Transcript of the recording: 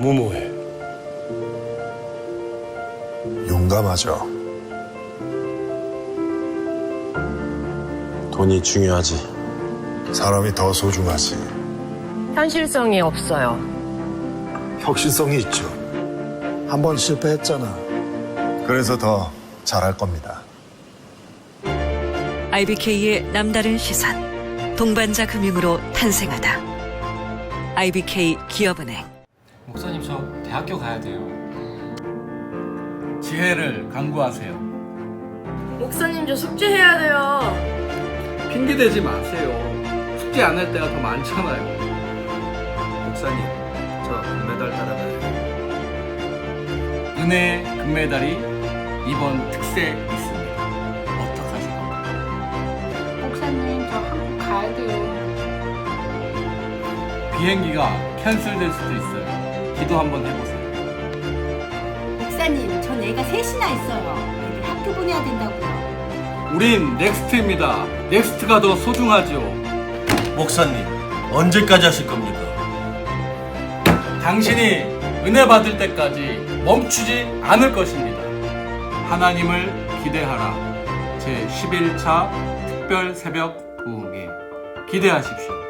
무모해. 용감하죠. 돈이 중요하지. 사람이 더 소중하지. 현실성이 없어요. 혁신성이 있죠. 한 번 실패했잖아. 그래서 더 잘할 겁니다. IBK의 남다른 시선. 동반자 금융으로 탄생하다. IBK 기업은행. 목사님 저 대학교 가야 돼요. 지혜를 강구하세요. 목사님 저 숙제해야 돼요. 핑계 대지 마세요. 숙제 안 할 때가 더 많잖아요. 목사님, 저 금메달 따라가요. 은혜 금메달이 이번 특세 있습니다. 어떡하세요? 목사님 저 한국 가야 돼요. 비행기가 캔슬될 수도 있어요. 기도 한번 해보세요. 목사님, 전 애가 셋이나 있어요. 애들 학교 보내야 된다고요. 우린 넥스트입니다. 넥스트가 더 소중하죠. 목사님, 언제까지 하실 겁니까? 당신이 은혜 받을 때까지 멈추지 않을 것입니다. 하나님을 기대하라. 제 11차 특별 새벽 부흥회 기대하십시오.